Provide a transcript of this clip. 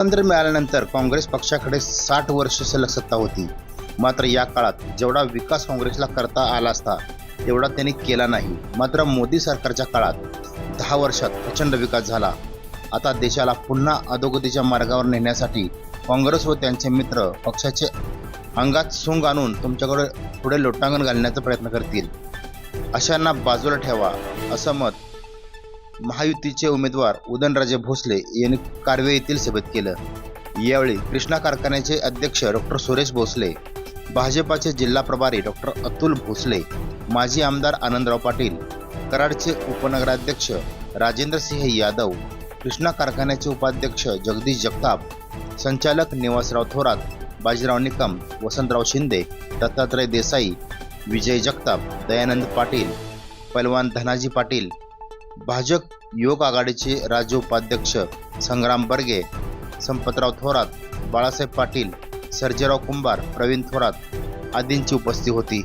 स्वातंत्र्य मिळाल्यानंतर काँग्रेस पक्षाकडे साठ वर्ष सलग सत्ता होती. मात्र या काळात जेवढा विकास काँग्रेसला करता आला असता तेवढा त्यांनी केला नाही. मात्र मोदी सरकारच्या काळात दहा वर्षात प्रचंड विकास झाला. आता देशाला पुन्हा अधोगतीच्या मार्गावर नेण्यासाठी काँग्रेस व त्यांचे मित्र पक्षाचे अंगात सोंग आणून तुमच्याकडे पुढे लोटांगण घालण्याचा प्रयत्न करतील. अशांना बाजूला ठेवा असं मत महायुतीचे उमेदवार उदयनराजे भोसले यांनी कारवे येथील सभेत केलं. यावेळी कृष्णा कारखान्याचे अध्यक्ष डॉक्टर सुरेश भोसले भाजपाचे जिल्हा प्रभारी डॉक्टर अतुल भोसले माजी आमदार आनंदराव पाटील कराडचे उपनगराध्यक्ष राजेंद्र सिंह यादव कृष्णा कारखान्याचे उपाध्यक्ष जगदीश जगताप संचालक निवासराव थोरात बाजीराव निकम वसंतराव शिंदे दत्तात्रय देसाई विजय जगताप दयानंद पाटील पैलवान धनाजी पाटील भाजप युवक आघाडीचे राज्य उपाध्यक्ष संग्राम बर्गे संपतराव थोरात बाळासाहेब पाटील सर्जेराव कुंभार प्रवीण थोरात आदींची उपस्थिती होती.